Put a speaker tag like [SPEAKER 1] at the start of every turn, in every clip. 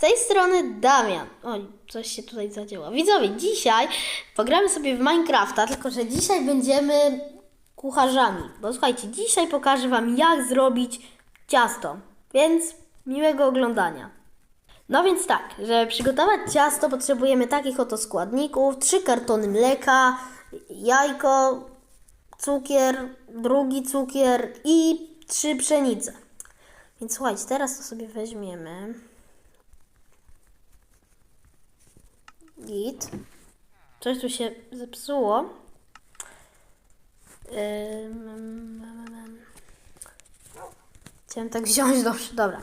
[SPEAKER 1] tej strony Damian. Oj, coś się tutaj zadziała. Widzowie, dzisiaj pogramy sobie w Minecrafta, tylko że dzisiaj będziemy kucharzami. Bo słuchajcie, dzisiaj pokażę Wam jak zrobić ciasto. Więc miłego oglądania. No więc tak, żeby przygotować ciasto potrzebujemy takich oto składników. Trzy kartony mleka, jajko, cukier, drugi cukier i trzy pszenice. Więc słuchajcie, teraz to sobie weźmiemy. Git. Coś tu się zepsuło. Ym, Chciałem tak wziąć, dobrze, dobra.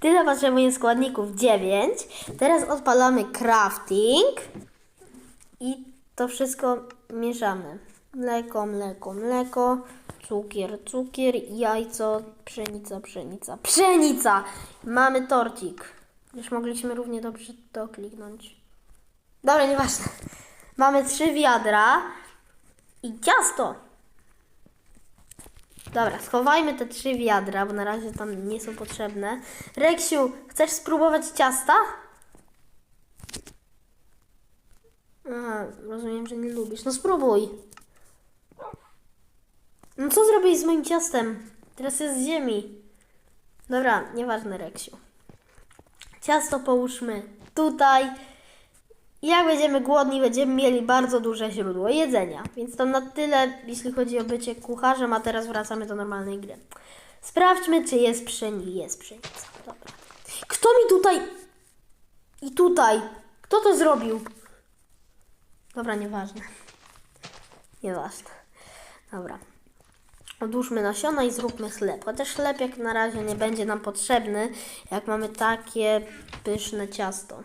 [SPEAKER 1] Tyle potrzebuję składników 9. Teraz odpalamy crafting i to wszystko mieszamy. Mleko, mleko, mleko, cukier, cukier, jajco, pszenica, pszenica, pszenica! Mamy torcik. Już mogliśmy równie dobrze to kliknąć. Dobra, nieważne. Mamy trzy wiadra i ciasto. Dobra, schowajmy te trzy wiadra, bo na razie tam nie są potrzebne. Reksiu, chcesz spróbować ciasta? Aha, rozumiem, że nie lubisz. No spróbuj. No co zrobić z moim ciastem? Teraz jest z ziemi. Dobra, nieważne, Reksiu. Ciasto połóżmy tutaj. I Jak będziemy głodni, będziemy mieli bardzo duże źródło jedzenia. Więc to na tyle, jeśli chodzi o bycie kucharzem, a teraz wracamy do normalnej gry. Sprawdźmy, czy jest pszeni. Jest pszenica. Dobra. Kto mi tutaj... I tutaj. Kto to zrobił? Dobra, nieważne. Nieważne. Dobra. Odłóżmy nasiona i zróbmy chleb. Chociaż chleb jak na razie nie będzie nam potrzebny, jak mamy takie pyszne ciasto.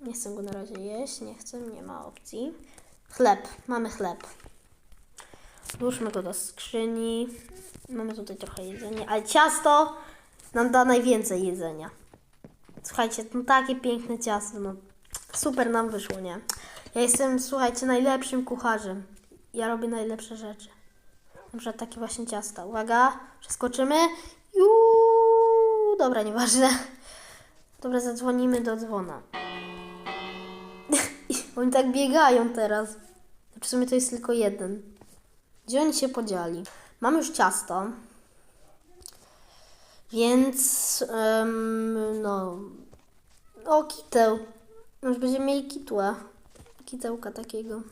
[SPEAKER 1] Nie chcę go na razie jeść, nie chcę, nie ma opcji. Chleb, mamy chleb. Włóżmy go do skrzyni. Mamy tutaj trochę jedzenia, ale ciasto nam da najwięcej jedzenia. Słuchajcie, no takie piękne ciasto, no super nam wyszło, nie? Ja jestem, słuchajcie, najlepszym kucharzem. Ja robię najlepsze rzeczy. Na przykład takie właśnie ciasta. Uwaga, przeskoczymy. Juuu, dobra, nieważne. Dobra, zadzwonimy do dzwona. Oni tak biegają teraz. W sumie to jest tylko jeden. Gdzie oni się podzieli? Mam już ciasto. Więc, em, no. O, kiteł. Już będziemy mieli kitła. Kitełka takiego.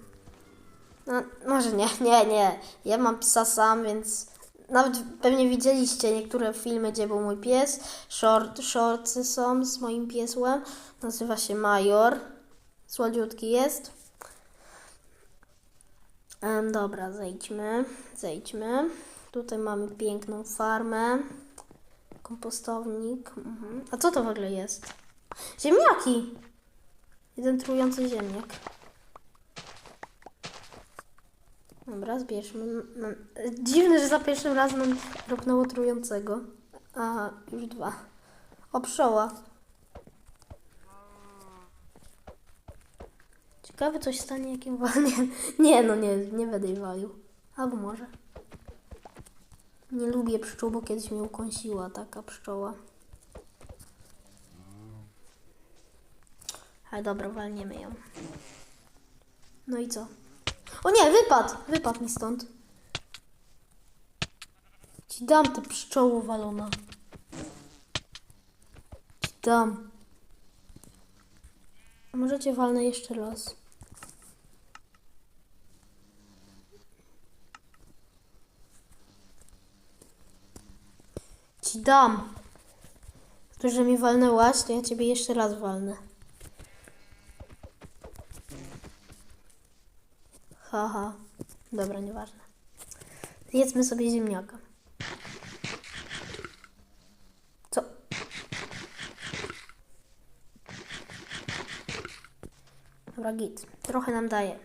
[SPEAKER 1] No, może nie, nie, nie. Ja mam psa sam, więc nawet pewnie widzieliście niektóre filmy, gdzie był mój pies. Short, shortsy są z moim piesłem. Nazywa się Major. Słodziutki jest. Em, dobra, zejdźmy, zejdźmy. Tutaj mamy piękną farmę. Kompostownik. Mhm. A co to w ogóle jest? Ziemniaki! Jeden trujący ziemniak. Dobra, zbierzmy. Dziwne, że za pierwszym razem nam trującego. Aha, już dwa. O, Ciekawe, coś stanie, jak ją walnie. Nie, no nie, nie będę jej walił. Albo może. Nie lubię pszczół, bo kiedyś mnie ukąsiła taka pszczoła. Ale dobra, walniemy ją. No i co? O nie, wypadł! Wypadł mi stąd. Ci dam tę pszczoło walona. Ci dam. Możecie walnę jeszcze raz. Ci dam. To, że mi walnęłaś, to ja ciebie jeszcze raz walnę. Haha. Dobra, nieważne. Jedzmy sobie ziemniaka. Co? Dobra, git. Trochę nam daje.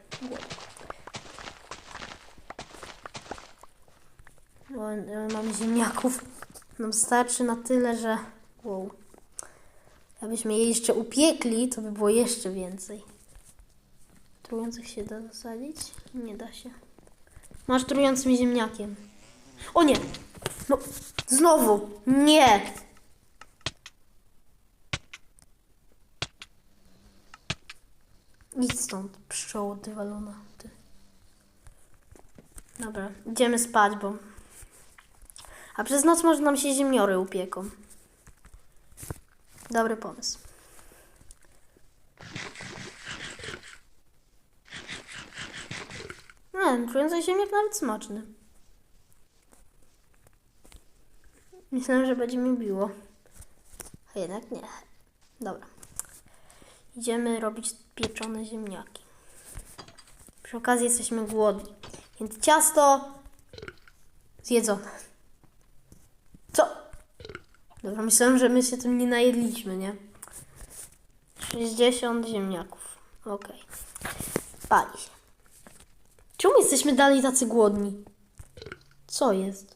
[SPEAKER 1] mamy ziemniaków. Nam starczy na tyle, że... Wow. Jakbyśmy je jeszcze upiekli, to by było jeszcze więcej. Trujących się da zasadzić? Nie da się. Masz trującym ziemniakiem. O nie! No, znowu! Nie! Idź stąd, pszczoło ty walona. Ty. Dobra, idziemy spać, bo... A przez noc może nam się ziemniory upieką. Dobry pomysł. No, czujący ziemniak nawet smaczny. Myślałem, że będzie mi biło. A jednak nie. Dobra. Idziemy robić pieczone ziemniaki. Przy okazji jesteśmy głodni. Więc ciasto zjedzone. Co? Dobra, myślałem, że my się tym nie najedliśmy, nie? 60 ziemniaków. Okej. Pali się. Czemu jesteśmy dalej tacy głodni? Co jest?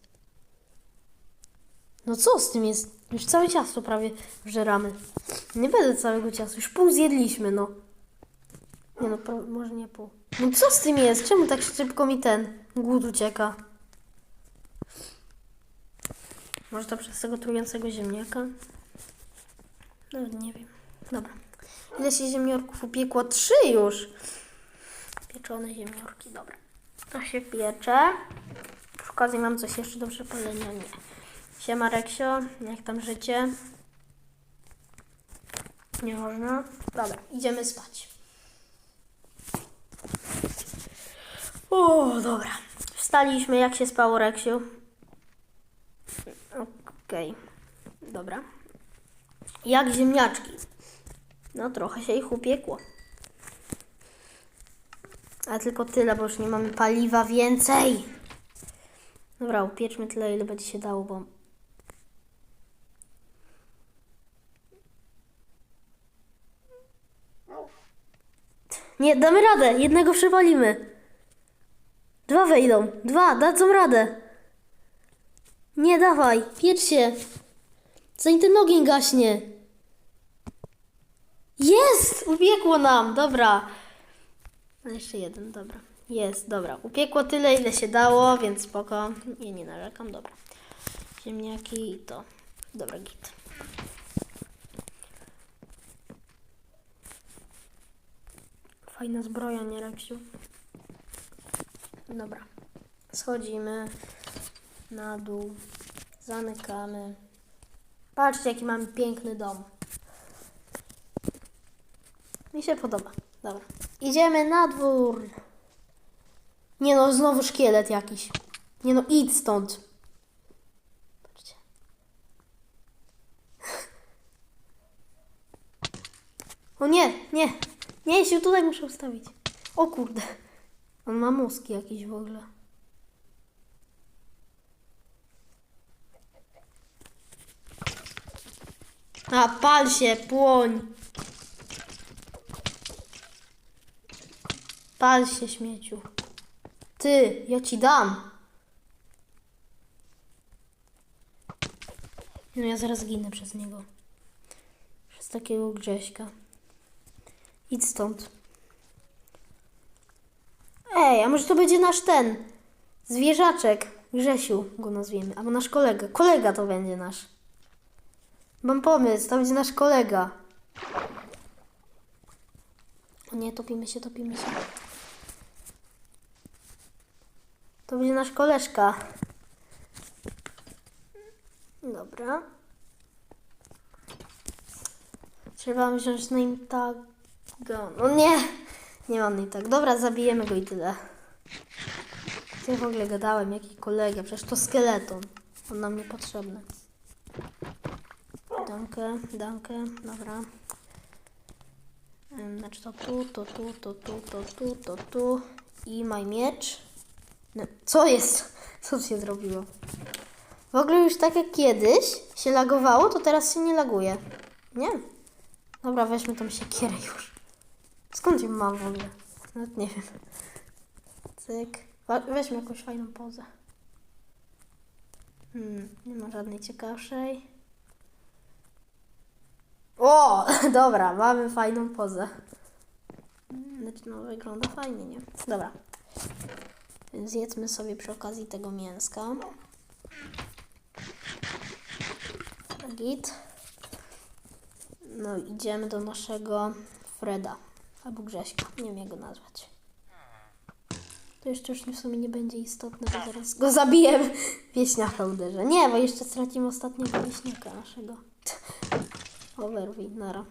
[SPEAKER 1] No co z tym jest? Już całe ciasto prawie wżeramy. Nie będę całego ciasta, już pół zjedliśmy, no. Nie no, może nie pół. No co z tym jest? Czemu tak szybko mi ten głód ucieka? Może to przez tego trującego ziemniaka? Nawet nie wiem. Dobra. Ile się ziemniorków upiekło? Trzy już. Pieczone ziemniorki, dobra. To się piecze. Przy okazji mam coś jeszcze do przepalenia? Nie. Siema Reksio, jak tam życie? Nie można? Dobra, idziemy spać. O, dobra. Wstaliśmy, jak się spało Reksiu? Okej, dobra. Jak ziemniaczki? No trochę się ich upiekło. Ale tylko tyle, bo już nie mamy paliwa więcej. Dobra, upieczmy tyle, ile będzie się dało, bo... Nie, damy radę. Jednego przewalimy. Dwa wejdą. Dwa, dadzą radę. Nie, dawaj. Piecz się. Zanim ten ogień gaśnie. Jest! Ubiegło nam. Dobra. No jeszcze jeden, dobra. Jest, dobra. Upiekło tyle, ile się dało, więc spoko. Ja nie narzekam, dobra. Ziemniaki i to. Dobra, git. Fajna zbroja, nie Reksiu? Dobra. Schodzimy na dół. Zamykamy. Patrzcie, jaki mamy piękny dom. Mi się podoba. Dobra. Idziemy na dwór. Nie no, znowu szkielet jakiś. Nie no, idź stąd. Patrzcie. O nie, nie. Nie, się tutaj muszę ustawić. O kurde. On ma mózg jakiś w ogóle. A, pal się, płoń. Pal się, śmieciu. Ty, ja ci dam. No ja zaraz ginę przez niego. Przez takiego Grześka. Idź stąd. Ej, a może to będzie nasz ten zwierzaczek, Grzesiu go nazwiemy, albo nasz kolega. Kolega to będzie nasz. Mam pomysł, to będzie nasz kolega. O nie, topimy się, topimy się. To będzie nasz koleżka. Dobra. Trzeba wziąć name taga. No nie, nie mam name tag. Dobra, zabijemy go i tyle. Co ja w ogóle gadałem? Jaki kolega? Przecież to skeleton. On nam niepotrzebny. Dankę, dankę, dobra. Znaczy to tu, to tu, to tu, to tu, to tu. I maj miecz. No, co jest? Co się zrobiło? W ogóle już tak jak kiedyś się lagowało, to teraz się nie laguje. Nie? Dobra, weźmy tą siekierę już. Skąd ją mam w ogóle? Nawet nie wiem. Cyk. Weźmy jakąś fajną pozę. Hmm, nie ma żadnej ciekawszej. O, dobra, mamy fajną pozę. Znaczy, no wygląda fajnie, nie? Dobra. Zjedzmy sobie przy okazji tego mięska. Git. No idziemy do naszego Freda. Albo Grześka, nie wiem jak go nazwać. To jeszcze już w sumie nie będzie istotne, bo zaraz go zabiję. Wieśniaka uderzę. Nie, bo jeszcze stracimy ostatniego wieśniaka naszego. Overwij, nara.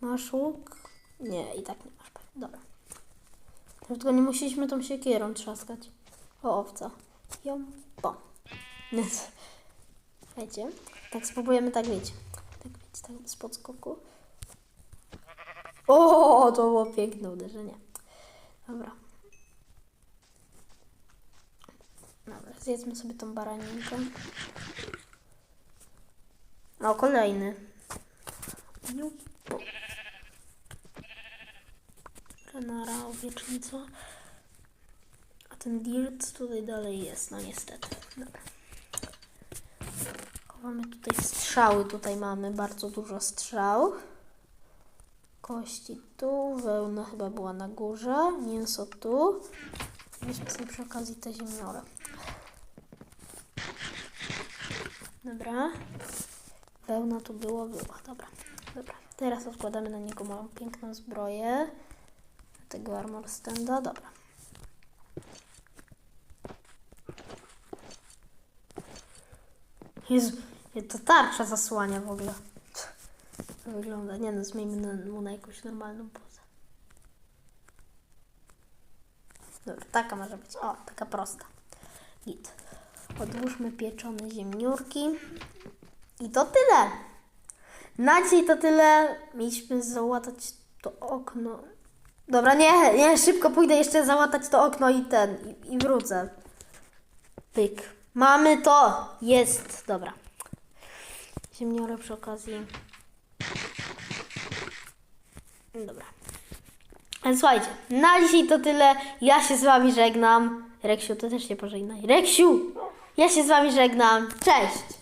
[SPEAKER 1] Masz łuk? Nie, i tak nie masz. Dobra. Tylko nie musieliśmy tą siekierą trzaskać. O, owca. Ją, bo. Wiecie? Tak spróbujemy, tak wiecie. Tak wiecie, tak z podskoku. O, to było piękne uderzenie. Dobra. Dobra, zjedzmy sobie tą baraninkę. No, kolejny. Renara, owiecznica. A ten dirt tutaj dalej jest, no niestety. Dobra. Mamy tutaj strzały, tutaj mamy bardzo dużo strzał. Kości tu, wełna chyba była na górze, mięso tu. Weźmy sobie przy okazji te ziemniorę. Dobra. Wełna tu było, była, dobra. Dobra. Teraz odkładamy na niego moją piękną zbroję. Tego armor standa, dobra. Jezu, to tarcza zasłania w ogóle. To wygląda. Nie no, zmieńmy mu na jakąś normalną pozę. Dobra, taka może być. O, taka prosta. Git. Odłóżmy pieczone ziemniórki. I to tyle. Na dzisiaj to tyle. Mieliśmy załatać to okno. Dobra, nie, nie, szybko pójdę jeszcze załatać to okno i ten, i, i wrócę. Pyk. Mamy to! Jest! Dobra. Ziemniorę przy okazji. Dobra. Słuchajcie, na dzisiaj to tyle. Ja się z wami żegnam. Reksiu, ty też się pożegnaj. Reksiu! Ja się z wami żegnam. Cześć!